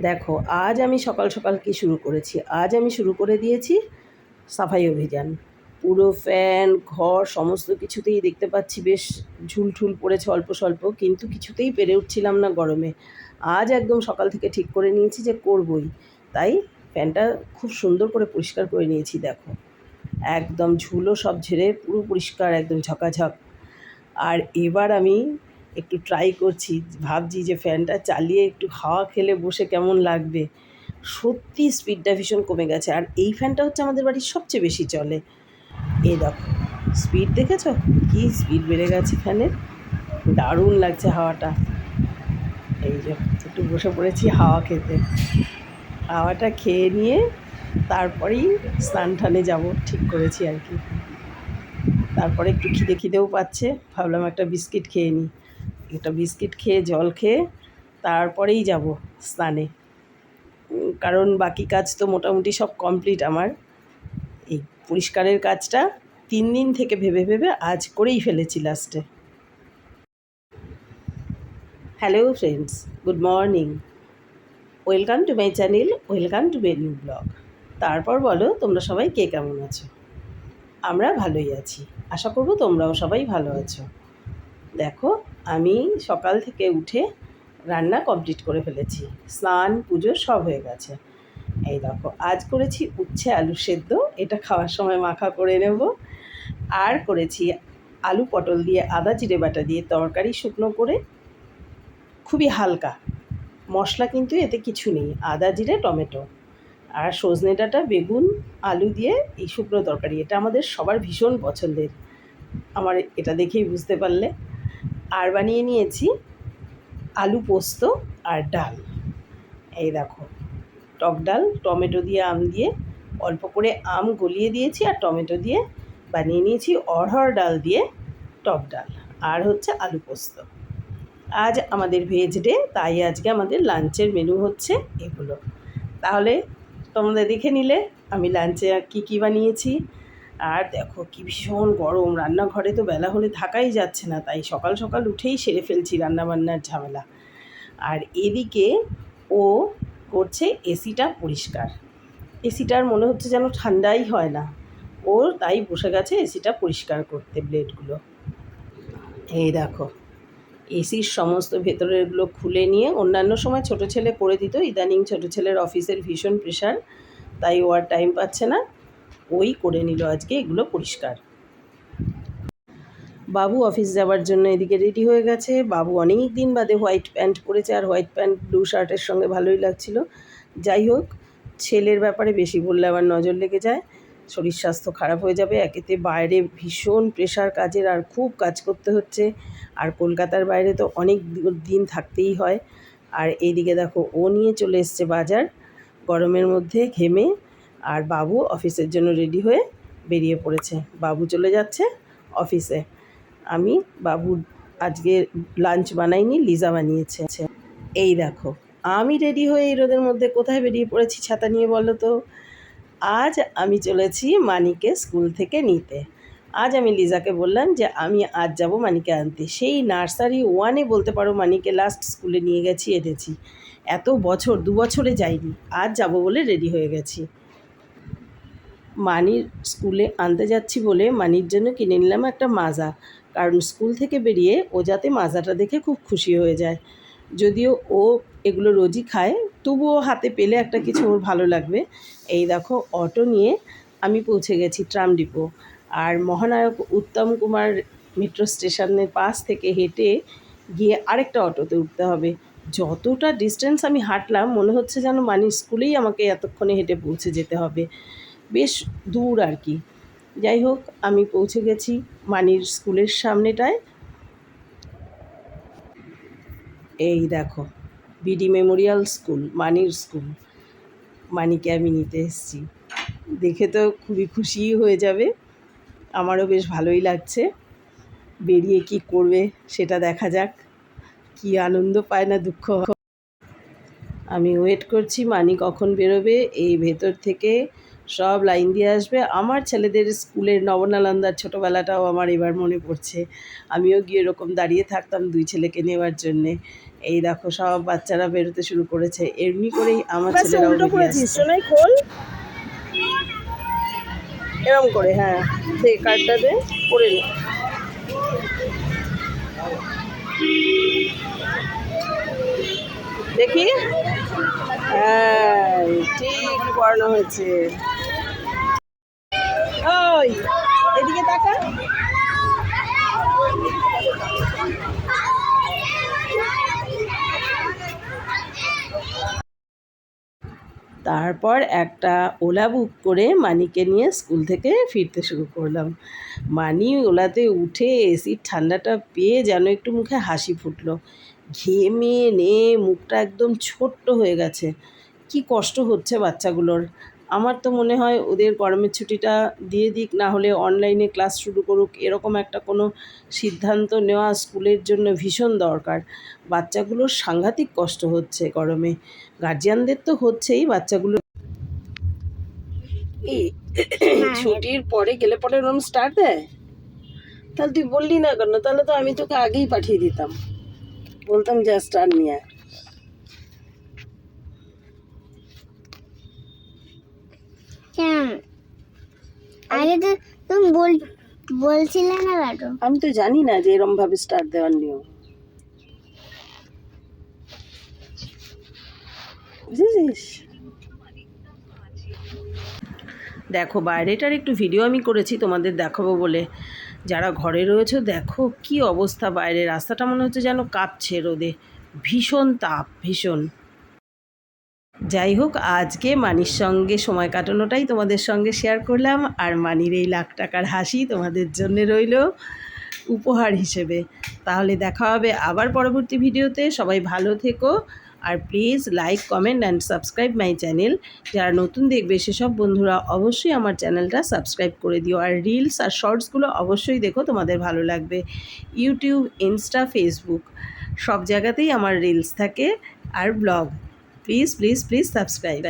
দেখো, আজ আমি সকাল সকাল কি শুরু করেছি? আজ আমি শুরু করে দিয়েছি সাফাই অভিযান। পুরো ফ্যান, ঘর, সমস্ত কিছুতেই দেখতে পাচ্ছি বেশ ঝুলঠুল পড়েছে অল্প স্বল্প, কিন্তু কিছুতেই পেরে উঠছিলাম না গরমে। আজ একদম সকাল থেকে ঠিক করে নিয়েছি যে করবই। তাই ফ্যানটা খুব সুন্দর করে পরিষ্কার করে নিয়েছি, দেখো। একদম ঝুলো সব ঝেড়ে পুরো পরিষ্কার, একদম ঝকাঝক। আর এবার আমি একটু ট্রাই করছি, ভাবছি যে ফ্যানটা চালিয়ে একটু হাওয়া খেলে বসে কেমন লাগবে। সত্যি স্পিডটা ভীষণ কমে গেছে, আর এই ফ্যানটা হচ্ছে আমাদের বাড়ির সবচেয়ে বেশি চলে। এই দেখো স্পিড দেখেছ? কি স্পিড বেড়ে গেছে ফ্যানের দারুণ লাগছে হাওয়াটা। এই যে, একটু বসে পড়েছি হাওয়া খেতে। হাওয়াটা খেয়ে নিয়ে তারপরেই স্নান টানে যাব, ঠিক করেছি আর কি। তারপরে একটু খিদে খিদেও পাচ্ছে, ভাবলাম একটা বিস্কিট খেয়ে নিই। একটা বিস্কিট খেয়ে, জল খেয়ে তারপরেই যাব স্নানে। কারণ বাকি কাজ তো মোটামুটি সব কমপ্লিট আমার। এই পরিষ্কারের কাজটা তিন দিন থেকে ভেবে ভেবে আজ করেই ফেলেছি লাস্টে। Hello friends, good morning. Welcome to my channel, welcome to my venue vlog. তারপর বলো, তোমরা সবাই কে কেমন আছো? আমরা ভালোই আছি। আশা করব তোমরাও সবাই ভালো আছো। দেখো আমি সকাল থেকে উঠে রান্না কমপ্লিট করে ফেলেছি। স্নান, পুজো সব হয়ে গেছে। এই দেখো, আজ করেছি উচ্ছে আলু সেদ্ধ। এটা খাওয়ার সময় মাখা করে নেব। আর করেছি আলু পটল দিয়ে আদা, জিরে বাটা দিয়ে তরকারি শুকনো করে। খুবই হালকা। মশলা কিন্তু এতে কিছু নেই, আদা, জিরে, টমেটো। আর সজনে ডাঁটা, বেগুন, আলু দিয়ে এই শুকনো তরকারি। এটা আমাদের সবার ভীষণ পছন্দের। আমার এটা দেখেই বুঝতে পারলে। আর বানিয়ে নিয়েছি আলু পোস্ত আর ডাল। এই দেখো, টক ডাল, টমেটো দিয়ে আম দিয়ে অল্প করে আম গলিয়ে দিয়েছি আর টমেটো দিয়ে বানিয়ে নিয়েছি অড়হর ডাল দিয়ে টক ডাল আর হচ্ছে আলু পোস্ত। আজ আমাদের ভেজ ডে তাই আজকে আমাদের লাঞ্চের মেনু হচ্ছে এগুলো। তাহলে তোমরা দেখে নিলে আমি লাঞ্চে কী কী বানিয়েছি আর দেখো কি ভীষণ গরম। রান্নাঘরে তো বেলা হলে থাকাই যাচ্ছে না, তাই সকাল সকাল উঠেই সেরে ফেলছি রান্নাবান্নার ঝামেলা। আর এদিকে ও করছে এসিটা পরিষ্কার। এসিটার মনে হচ্ছে যেন ঠান্ডাই হয় না। ও তাই বসে গেছে এসিটা পরিষ্কার করতে ব্লেডগুলো এই দেখো, এসির সমস্ত ভেতরেরগুলো খুলে নিয়ে অন্যান্য সময় ছোট ছেলে করে দিত, ইদানিং ছোট ছেলের অফিসের ভীষণ প্রেশার তাই ও আর টাইম পাচ্ছে না। ওই করে নিল আজকে, এগুলো পরিষ্কার। বাবু অফিস যাওয়ার জন্য এদিকে রেডি হয়ে গেছে। বাবু অনেক দিন বাদে হোয়াইট প্যান্ট পরেছে আর হোয়াইট প্যান্ট, ব্লু শার্টের সঙ্গে ভালোই লাগছিল। যাই হোক, ছেলের ব্যাপারে বেশি বললে আমার নজর লেগে যায়। শরীর স্বাস্থ্য খারাপ হয়ে যাবে, একেতে বাইরে ভীষণ প্রেশার কাজের আর খুব কাজ করতে হচ্ছে। আর কলকাতার বাইরে তো অনেক দিন থাকতেই হয়। আর এইদিকে দেখো, ও নিয়ে চলে এসছে বাজার। গরমের মধ্যে ঘেমে আর বাবু অফিসের জন্য রেডি হয়ে বেরিয়ে পড়েছে। বাবু চলে যাচ্ছে অফিসে। আমি বাবুর আজকে লাঞ্চ বানাইনি, লিজা বানিয়েছে। এই দেখো, আমি রেডি হয়ে এই রোদের মধ্যে কোথায় বেরিয়ে পড়েছি ছাতা নিয়ে বলো তো? আজ আমি চলেছি মানিকে স্কুল থেকে নিতে। আজ আমি লিজাকে বললাম যে, আমি আজ যাব মানিকে আনতে। সেই নার্সারি ওয়ানে বলতে পারো মানিকে লাস্ট স্কুলে নিয়ে গেছি এনেছি এত বছর, দু বছরে যাইনি। আজ যাব বলে রেডি হয়ে গেছি। মানির স্কুলে আনতে যাচ্ছি বলে মানির জন্য কিনে নিলাম একটা মাজা। কারণ স্কুল থেকে বেরিয়ে ও যাতে মাজাটা দেখে খুব খুশি হয়ে যায়। যদিও ও এগুলো রোজই খায়, তবুও হাতে পেলে একটা কিছু ওর ভালো লাগবে। এই দেখো, অটো নিয়ে আমি পৌঁছে গেছি ট্রাম ডিপো। আর মহানায়ক উত্তম কুমার মেট্রো স্টেশনের পাশ থেকে হেঁটে গিয়ে আরেকটা অটোতে উঠতে হবে। যতটা ডিস্টেন্স আমি হাঁটলাম, মনে হচ্ছে যেন মানির স্কুলেই আমাকে এতক্ষণে হেঁটে পৌঁছে যেতে হবে। বেশ দূর আর কি। যাই হোক, আমি পৌঁছে গেছি মানির স্কুলের সামনেটায়। এই দেখো, বিডি মেমোরিয়াল স্কুল, মানির স্কুল। মানিকে আমি নিতে এসেছি। দেখে তো খুবই খুশিই হয়ে যাবে। আমারও বেশ ভালোই লাগছে। বেরিয়ে কি করবে সেটা দেখা যাক। কি আনন্দ পায় না দুঃখ আমি ওয়েট করছি, মানি কখন বেরোবে, এই ভেতর থেকে সব লাইন দিয়ে আসবে। আমার ছেলেদের স্কুলের নবনালন্দার ছোটোবেলাটাও আমার এবার মনে পড়ছে। আমিও গিয়ে এরকম দাঁড়িয়ে থাকতাম দুই ছেলেকে নেওয়ার জন্যে। এই দেখো সব বাচ্চারা বেরোতে শুরু করেছে। এমনি করেই আমার ছেলেরাও খোল। এরম করে হ্যাঁ। দে কার্ডটা দে করে নে। দেখি? হ্যাঁ ঠিক পড়ানো হয়েছে ওই তারপর একটা ওলা বুক করে মানিকে নিয়ে স্কুল থেকে ফিরতে শুরু করলাম। মানি ওলাতে উঠে এসির ঠান্ডাটা পেয়ে যেন একটু মুখে হাসি ফুটলো। ঘেমে নে মুখটা একদম ছোট্ট হয়ে গেছে। কি কষ্ট হচ্ছে বাচ্চাগুলোর। আমার তো মনে হয় ওদের গরমের ছুটিটা দিয়ে দিক না হলে অনলাইনে ক্লাস শুরু করুক। এরকম একটা কোনো সিদ্ধান্ত নেওয়া স্কুলের জন্য ভীষণ দরকার। বাচ্চাগুলোর সাংঘাতিক কষ্ট হচ্ছে গরমে। গার্জিয়ানদের তো হচ্ছেই বাচ্চাগুলো। এই ছুটির পরে গেলে পরে ওরম স্টার্ট দেয়? তাহলে তুই বললি না কেন? তাহলে তো আমি তোকে আগেই পাঠিয়ে দিতাম। বলতাম যা স্টার নিয়ে আয়। কেন আগে তো তুমি বল, বলছিলে না আমি তো জানি না যে এরম ভাবে স্টার দেওয়ার নিয়ম। দেখো, বাইরেটার একটু ভিডিও আমি করেছি, তোমাদের দেখাবো বলে। যারা ঘরে রয়েছে, দেখো কি অবস্থা বাইরে। রাস্তাটা মনে হচ্ছে যেন কাঁপছে রোদে। ভীষণ তাপ, ভীষণ। যাই হোক, আজকে মানির সঙ্গে সময় কাটানোটাই তোমাদের সঙ্গে শেয়ার করলাম আর মানির এই লাখ টাকার হাসি তোমাদের জন্য রইল উপহার হিসেবে। তাহলে দেখা হবে আবার পরবর্তী ভিডিওতে। সবাই ভালো থেকো আর please like comment and subscribe my channel যারা নতুন দেখবে সেসব বন্ধুরা অবশ্যই আমার চ্যানেলটা সাবস্ক্রাইব করে দিও। আর রিলস আর শর্টসগুলো অবশ্যই দেখো, তোমাদের ভালো লাগবে। ইউটিউব ইনস্টা ফেসবুক সব জায়গাতেই আমার রিলস থাকে। আর vlog please please please subscribe